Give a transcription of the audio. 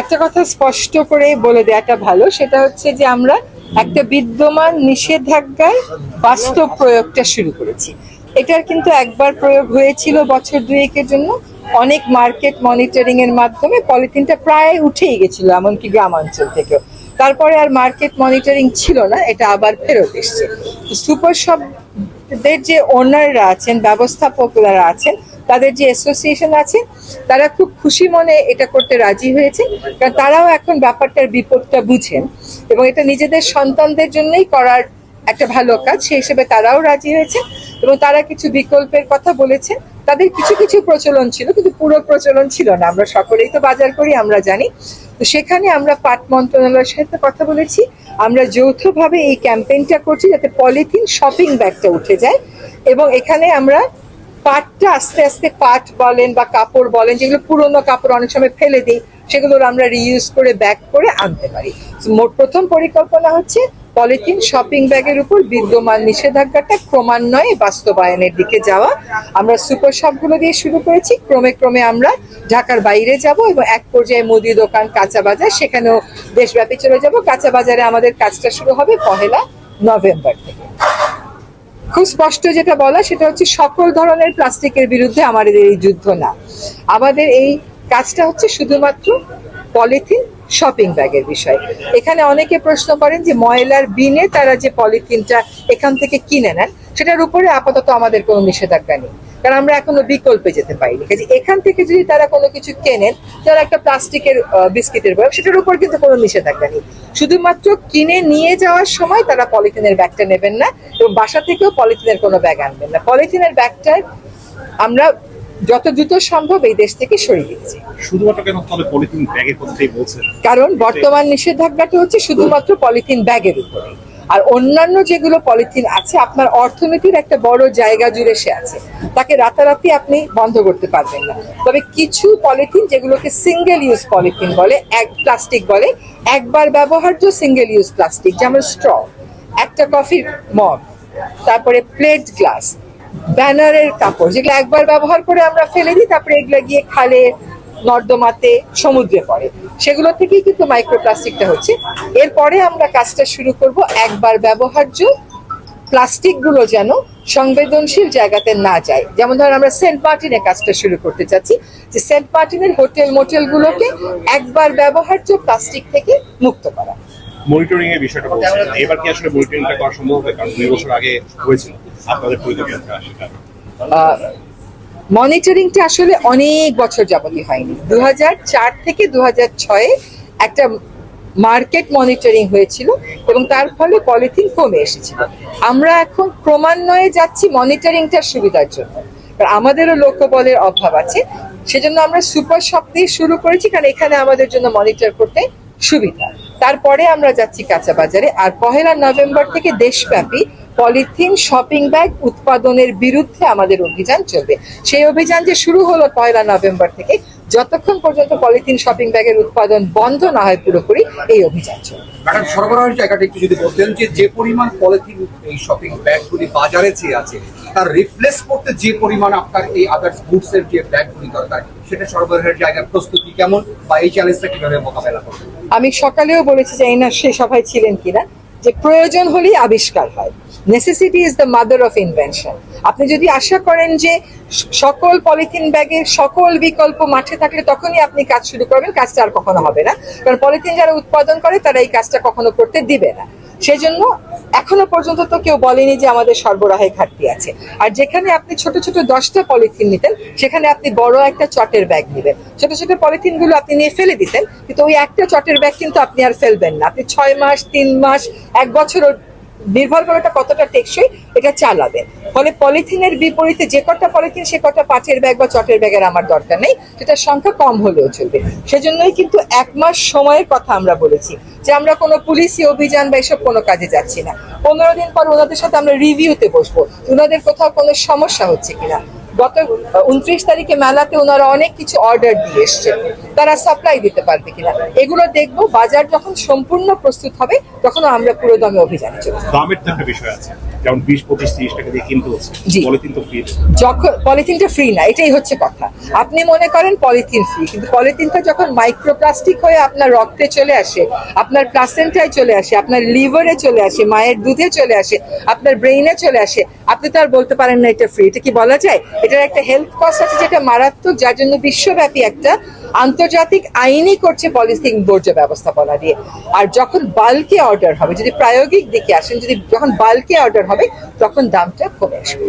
একটা কথা স্পষ্ট করে বলে দেওয়াটা ভালো, সেটা হচ্ছে যে আমরা একটা বিদ্যমান নিষেধাজ্ঞায় বাস্তব প্রয়োগটা শুরু করেছি। এটার কিন্তু একবার প্রয়োগ হয়েছিল বছর দুয়েকের জন্য। অনেক মার্কেট মনিটরিং এর মাধ্যমে পলিথিনটা প্রায় উঠেই গেছিল, এমনকি গ্রামাঞ্চল থেকেও। তারপরে আর মার্কেট মনিটরিং ছিল না, এটা আবার ফেরত এসছে। সুপার শপদের যে ওনাররা আছেন, ব্যবস্থাপকরা আছেন তাদের যে অ্যাসোসিয়েশন আছে, তারা খুব খুশি মনে এটা করতে রাজি হয়েছে। কারণ তারাও এখন ব্যাপারটার বিপদটা বুঝেন এবং এটা নিজেদের সন্তানদের জন্যই করার একটা ভালো কাজ, সেই হিসেবে তারাও রাজি হয়েছে এবং তারা কিছু বিকল্পের কথা বলেছে। তাদের কিছু কিছু প্রচলন ছিল, কিন্তু পুরো প্রচলন ছিল না। আমরা সকলেই তো বাজার করি, আমরা জানি। তো সেখানে আমরা পাট মন্ত্রণালয়ের সাথে কথা বলেছি। আমরা যৌথভাবে এই ক্যাম্পেইনটা করছি যাতে পলিথিন শপিং ব্যাগটা উঠে যায় এবং এখানে আমরা পাটটা আস্তে আস্তে পাট বলেন বা কাপড় বলেন, যেগুলো পুরোনো কাপড় অনেক সময় ফেলে দিই, সেগুলোর আমরা রিইউজ করে ব্যাগ করে আনতে পারি। মোট প্রথম পরিকল্পনা হচ্ছে পলিথিন শপিং ব্যাগের উপর বিদ্যমান নিষেধাজ্ঞাটা ক্রমান্বয়ে বাস্তবায়নের দিকে যাওয়া। আমরা সুপার শপগুলো দিয়ে শুরু করেছি। ক্রমে ক্রমে আমরা ঢাকার বাইরে যাব এবং এক পর্যায়ে মুদি দোকান, কাঁচা বাজার, সেখানেও দেশব্যাপী চলে যাব। কাঁচা বাজারে আমাদের কাজটা শুরু হবে পহেলা নভেম্বর থেকে। খুব স্পষ্ট যেটা বলা, সেটা হচ্ছে সকল ধরনের প্লাস্টিকের বিরুদ্ধে আমাদের এই যুদ্ধ না। আমাদের এই কাজটা হচ্ছে শুধুমাত্র পলিথিন শপিং ব্যাগের বিষয়। এখানে অনেকে প্রশ্ন করেন যে ময়লার বিনে তারা যে পলিথিনটা এখান থেকে কিনে নেন, সেটার উপরে আপাতত আমাদের কোনো নিষেধাজ্ঞা নেই। কারণ আমরা এখনও বিকল্পে যেতে পারিনি। কাজে এখান থেকে যদি তারা কোনো কিছু কেনেন তারা একটা প্লাস্টিকের বিস্কিটের বয়স সেটার উপর কিন্তু কোনো নিষেধাজ্ঞা নেই। শুধুমাত্র কিনে নিয়ে যাওয়ার সময় তারা পলিথিনের ব্যাগটা নেবেন না এবং বাসা থেকেও পলিথিনের কোনো ব্যাগ আনবেন না। পলিথিনের ব্যাগটা আমরা যত দ্রুত সম্ভব এই দেশ থেকে সরিয়ে দিচ্ছি। শুধুমাত্র কেন তাহলে পলিথিন ব্যাগের কথাই বলছেন? কারণ বর্তমান নিষেধাজ্ঞাটা হচ্ছে শুধুমাত্র পলিথিন ব্যাগের উপরে আর অন্যান্য যেগুলো পলিথিন আছে, আপনার অর্থনীতির একটা বড় জায়গা জুড়ে সে আছে। তাকে রাতারাতি আপনি বন্ধ করতে পারবেন না। তবে কিছু পলিথিন যেগুলোকে সিঙ্গেল ইউজ পলিথিন বলে, এক প্লাস্টিক বলে, একবার ব্যবহার্য সিঙ্গেল ইউজ প্লাস্টিক যেমন স্ট্র একটা কফির মগ তারপরে প্লেট গ্লাস ব্যানারের কাপড়, যেগুলো একবার ব্যবহার করে আমরা ফেলে দিই, তারপরে এগুলো গিয়ে খালে, নর্দমাতে, সমুদ্রে পড়ে। সেগুলো থেকেই কিন্তু মাইক্রোপ্লাস্টিকটা হচ্ছে। এরপরে আমরা কাজটা শুরু করব একবার ব্যবহার্য প্লাস্টিকগুলো যেন সংবেদনশীল জায়গাতে না যায়। যেমন ধরেন আমরা সেন্ট মার্টিনের কাজটা শুরু করতে চাচ্ছি। যে সেন্ট মার্টিনের হোটেল মোটেলগুলোকে একবার ব্যবহার্য প্লাস্টিক থেকে মুক্ত করা। মনিটরিং এর বিষয়টা বলছেন এবার কি আসলে মনিটরিংটা করা সম্ভব হবে? কারণ দুই বছর আগে হয়েছিল। আপনাদের পরিকল্পনা সেটা মনিটরিংটা আসলে অনেক বছর যাবতই হয়নি। দু থেকে দু একটা মার্কেট মনিটরিং হয়েছিল এবং তার ফলে পলিথিন কমে এসেছিল। আমরা এখন ক্রমান্বয়ে যাচ্ছি মনিটরিংটার সুবিধার জন্য। আমাদেরও লোকবলের অভাব আছে, সেজন্য আমরা সুপার শপ দিয়ে শুরু করেছি, কারণ এখানে আমাদের জন্য মনিটর করতে সুবিধা। তারপরে আমরা যাচ্ছি কাঁচা বাজারে, আর পহেলা নভেম্বর থেকে দেশব্যাপী পলিথিন শপিং ব্যাগ উৎপাদনের বিরুদ্ধে আমাদের অভিযান চলবে। সেই অভিযান যে শুরু হলো পয়লা নভেম্বর থেকে যতক্ষণ পর্যন্ত পলিথিন শপিং ব্যাগের উৎপাদন বন্ধ না হয় পুরোপুরি এই অভিযান চলবে। ম্যাডাম সরবরাহের জায়গাটা একটু যদি বলতেন যে যে পরিমাণ পলিথিন এই শপিং ব্যাগগুলি বাজারে চেয়ে আছে তার রিপ্লেস করতে যে পরিমাণ আপনার এই আদার্স গুডস এর যে ব্যাগগুলি দরকার সেটা সরবরাহের জায়গার প্রস্তুতি কেমন বা এই চ্যালেঞ্জটা কীভাবে মোকাবেলা করবেন? আমি সকালেও বলেছি যে এই না সে সভায় ছিলেন কিনা। যে প্রয়োজন হলেই আবিষ্কার হয়। Necessity is the mother of invention আপনি যদি আশা করেন যে সকল পলিথিন ব্যাগের সকল বিকল্প মাঠে থাকলে তখনই আপনি কাজ শুরু করবেন, কাজটা আর কখনো হবে না। কারণ পলিথিন যারা উৎপাদন করে, তারা এই কাজটা কখনো করতে দিবে না। সেজন্য এখনও পর্যন্ত তো কেউ বলেনি যে আমাদের সরবরাহে ঘাটতি আছে। আর যেখানে আপনি ছোট ছোট দশটা পলিথিন নিতেন, সেখানে আপনি বড় একটা চটের ব্যাগ নেবেন। ছোট ছোট পলিথিনগুলো আপনি নিয়ে ফেলে দিতেন, কিন্তু ওই একটা চটের ব্যাগ কিন্তু আপনি আর ফেলবেন না। আপনি ছয় মাস, তিন মাস, এক বছর নির্ভর করে ওটা কতটা টেকসই, এটা চালাবে। ফলে পলিথিনের বিপরীতে যে কটা পলিথিন, সে কটা পাটের ব্যাগ বা চটের ব্যাগের আমার দরকার নেই, সেটার সংখ্যা কম হলেও চলবে। সেজন্যই কিন্তু এক মাস সময়ের কথা আমরা বলেছি যে আমরা কোনো পুলিশি অভিযান বা এসব কোনো কাজে যাচ্ছি না। পনেরো দিন পর ওনাদের সাথে আমরা রিভিউতে বসবো ওনাদের কোথাও কোনো সমস্যা হচ্ছে কিনা। গত উনত্রিশ তারিখে মেলাতে ওনারা অনেক কিছু অর্ডার দিয়ে এসছেন। তারা সাপ্লাই দিতে পারবে কিনা? এগুলো দেখব বাজার যখন সম্পূর্ণ প্রস্তুত হবে তখন আমরা পুরো দমে অভিযানে চলব। দামের তো একটা বিষয় আছে। যেমন বিশ পঁচিশ তিরিশ টাকা দিয়ে কিনতে হচ্ছে। পলিথিন তো ফ্রি যখন পলিথিনটা ফ্রি না এটাই হচ্ছে কথা। আপনি মনে করেন পলিথিন ফ্রি কিন্তু পলিথিনটা যখন মাইক্রোপ্লাস্টিক হয়ে আপনার রক্তে চলে আসে আপনার প্লাসেন্টায় চলে আসে আপনার লিভারে চলে আসে মায়ের দুধে চলে আসে আপনার ব্রেইনে চলে আসে আপনি তো আর বলতে পারেন না এটা ফ্রি এটা কি বলা যায়? এটার একটা হেলথ কস্ট আছে যেটা মারাত্মক, যার জন্য বিশ্বব্যাপী একটা আন্তর্জাতিক আইনই করছে পলিথিন বর্জ্য ব্যবস্থাপনা দিয়ে। আর যখন বাল্কে অর্ডার হবে, যদি প্রায়োগিক দিকে আসেন, যদি যখন বাল্কে অর্ডার হবে, তখন দামটা কমে আসবে।